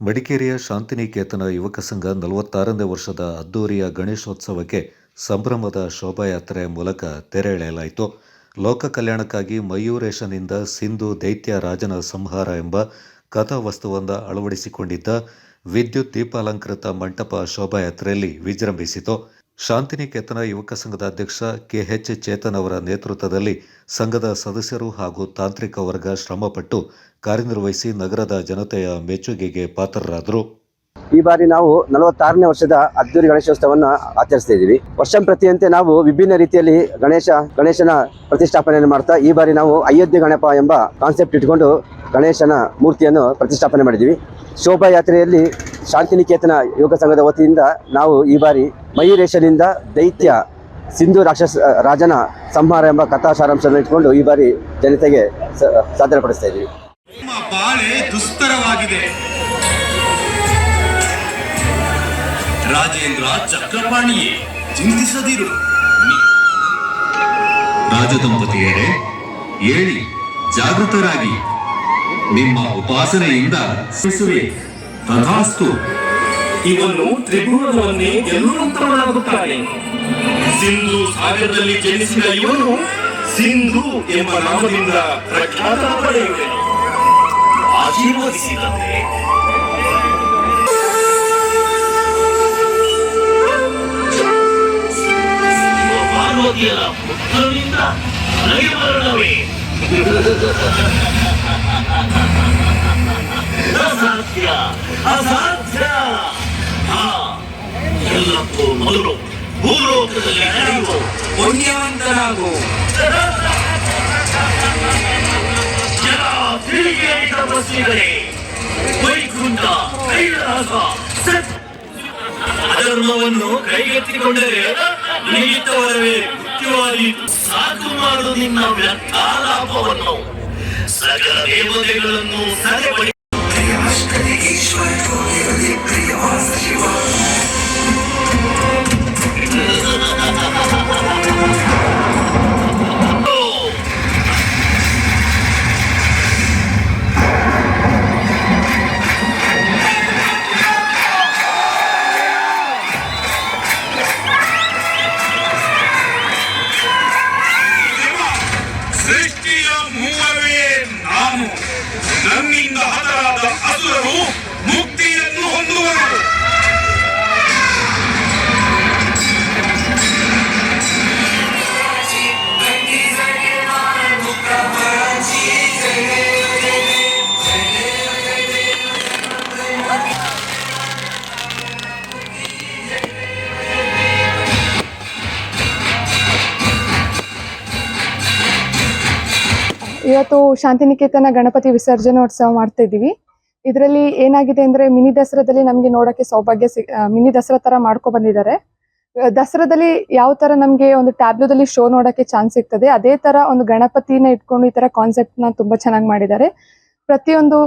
ಮಡಿಕೇರಿಯ ಶಾಂತಿನಿಕೇತನ ಯುವಕ ಸಂಘ ನಲವತ್ತಾರನೇ ವರ್ಷದ ಅದ್ದೂರಿಯ ಗಣೇಶೋತ್ಸವಕ್ಕೆ ಸಂಭ್ರಮದ ಶೋಭಾಯಾತ್ರೆ ಮೂಲಕ ತೆರೆ ಎಳೆಯಲಾಯಿತು. ಲೋಕ ಕಲ್ಯಾಣಕ್ಕಾಗಿ ಮಯೂರೇಶನಿಂದ ಸಿಂಧು ದೈತ್ಯ ರಾಜನ ಸಂಹಾರ ಎಂಬ ಕಥಾವಸ್ತುವನ್ನು ಅಳವಡಿಸಿಕೊಂಡಿದ್ದ ವಿದ್ಯುತ್ ದೀಪಾಲಂಕೃತ ಮಂಟಪ ಶೋಭಾಯಾತ್ರೆಯಲ್ಲಿ ವಿಜೃಂಭಿಸಿತು. ಶಾಂತಿನಿಕೇತನ ಯುವಕ ಸಂಘದ ಅಧ್ಯಕ್ಷ ಕೆಎಚ್ ಚೇತನ್ ಅವರ ನೇತೃತ್ವದಲ್ಲಿ ಸಂಘದ ಸದಸ್ಯರು ಹಾಗೂ ತಾಂತ್ರಿಕ ವರ್ಗ ಶ್ರಮಪಟ್ಟು ಕಾರ್ಯನಿರ್ವಹಿಸಿ ನಗರದ ಜನತೆಯ ಮೆಚ್ಚುಗೆಗೆ ಪಾತ್ರರಾದರು. ಈ ಬಾರಿ ನಾವು ನಲವತ್ತಾರನೇ ವರ್ಷದ ಅದ್ದೂರಿ ಗಣೇಶೋತ್ಸವವನ್ನು ಆಚರಿಸ್ತಾ ಇದ್ದೀವಿ. ವರ್ಷಂಪ್ರತಿಯಂತೆ ನಾವು ವಿಭಿನ್ನ ರೀತಿಯಲ್ಲಿ ಗಣೇಶ, ಗಣೇಶನ ಪ್ರತಿಷ್ಠಾಪನೆಯನ್ನು ಮಾಡ್ತಾ ಈ ಬಾರಿ ನಾವು ಅಯೋಧ್ಯೆ ಗಣಪ ಎಂಬ ಕಾನ್ಸೆಪ್ಟ್ ಇಟ್ಕೊಂಡು ಗಣೇಶನ ಮೂರ್ತಿಯನ್ನು ಪ್ರತಿಷ್ಠಾಪನೆ ಮಾಡಿದ್ದೀವಿ. ಶೋಭಾಯಾತ್ರೆಯಲ್ಲಿ ಶಾಂತಿನಿಕೇತನ ಯುವಕ ಸಂಘದ ವತಿಯಿಂದ ನಾವು ಈ ಬಾರಿ ಮಯೂರೇಶನಿಂದ ದೈತ್ಯ ಸಿಂಧು ರಾಕ್ಷಸ ರಾಜನ ಸಂಹಾರ ಎಂಬ ಕಥಾ ಸಾರಾಂಶವನ್ನು ಇಟ್ಕೊಂಡು ಈ ಬಾರಿ ಜನತೆಗೆ ಸಾಧನೆ ಸಾದರಪಡಿಸ್ತಾ ಇದ್ದೀವಿ. ಬಾಳೆ ದುಸ್ತರವಾಗಿದೆ. ರಾಜೇಂದ್ರ ಚಕ್ರಪಾಣಿಯೇ, ಚಿಂತಿಸದಿರು. ರಾಜದಂಪತಿಯರೇ, ಏಳಿ, ಜಾಗೃತರಾಗಿ. ನಿಮ್ಮ ಉಪಾಸನೆಯಿಂದ ತಥಾಸ್ತು. ಇವನು ತ್ರಿಭುವನವನ್ನೇ ಗೆಲ್ಲುವಂತವನಾಗುತ್ತಾನೆ ಸಿಂಧು ಸಾಗರದಲ್ಲಿ ಜನಿಸಿದ ಇವನು ಸಿಂಧು ಎಂಬ ನಾಮದಿಂದ ಪ್ರಖ್ಯಾತ ಪಡೆಯುವೆ. ಆಶೀರ್ವದಿಸಿದಂತೆ. ಅಸಾಧ್ಯ ಅಸಾಧ್ಯ. ಎಲ್ಲಕ್ಕೂ ಮೊದಲು ಭೂಲೋಕದಲ್ಲಿ ನಡೆಯುವ ಪುಣ್ಯವಂತನಾಗು. ಜನ ತಿರುಗಿ ತಪಸ್ಸಿಗಳೇ ವೈಕುಂಠ, ಕೈಲಾಸ ಅಧರ್ಮವನ್ನು ಕೈಗೆತ್ತಿಕೊಂಡರೆ ನಿಮಿತ್ತವರವೇ ಮುಖ್ಯವಾದೀತು ಸಾಧು ಮಾಡು ನಿನ್ನ ವ್ಯರ್ಥಾಲಾಪವನ್ನು ಸಕಲ ದೇವತೆಗಳನ್ನು ಸದೆಪಡಿ ಸೃಷ್ಟಿಯ ಮೂವರೇ ನಾನು ನನ್ನಿಂದ ಹತರಾದ ಅಸುರರು ಮುಕ್ತಿಯನ್ನು ಇವತ್ತು ಶಾಂತಿನಿಕೇತನ ಗಣಪತಿ ವಿಸರ್ಜನೋತ್ಸವ ಮಾಡ್ತಾ ಇದ್ದೀವಿ ಇದರಲ್ಲಿ ಏನಾಗಿದೆ ಅಂದ್ರೆ ಮಿನಿ ದಸರಾದಲ್ಲಿ ನಮಗೆ ನೋಡಕ್ಕೆ ಸೌಭಾಗ್ಯ ಸಿ ಮಿನಿ ದಸರಾ ತರ ಮಾಡ್ಕೊ ಬಂದಿದ್ದಾರೆ. ದಸರಾದಲ್ಲಿ ಯಾವ ತರ ನಮಗೆ ಒಂದು ಟ್ಯಾಬ್ಲೋದಲ್ಲಿ ಶೋ ನೋಡಕ್ಕೆ ಚಾನ್ಸ್ ಸಿಗ್ತದೆ, ಅದೇ ತರ ಒಂದು ಗಣಪತಿನ ಇಟ್ಕೊಂಡು ಈ ತರ ಕಾನ್ಸೆಪ್ಟ್ನ ತುಂಬಾ ಚೆನ್ನಾಗಿ ಮಾಡಿದ್ದಾರೆ. ಪ್ರತಿಯೊಂದು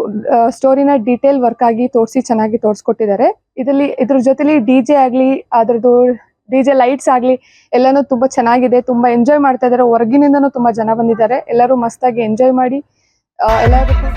ಸ್ಟೋರಿನ ಡೀಟೇಲ್ ವರ್ಕ್ ಆಗಿ ತೋರಿಸಿ ಚೆನ್ನಾಗಿ ತೋರಿಸ್ಕೊಟ್ಟಿದ್ದಾರೆ. ಇದರಲ್ಲಿ, ಇದ್ರ ಜೊತೆಲಿ ಡಿ ಜೆ ಆಗ್ಲಿ, ಅದ್ರದ್ದು ಡಿ ಜೆ ಲೈಟ್ಸ್ ಆಗ್ಲಿ ಎಲ್ಲಾನು ತುಂಬಾ ಚೆನ್ನಾಗಿದೆ, ತುಂಬಾ ಎಂಜಾಯ್ ಮಾಡ್ತಾ ಇದ್ದಾರೆ. ಹೊರಗಿನಿಂದನೂ ತುಂಬಾ ಜನ ಬಂದಿದ್ದಾರೆ. ಎಲ್ಲರೂ ಮಸ್ತಾಗಿ ಎಂಜಾಯ್ ಮಾಡಿ ಎಲ್ಲರಿಗೂ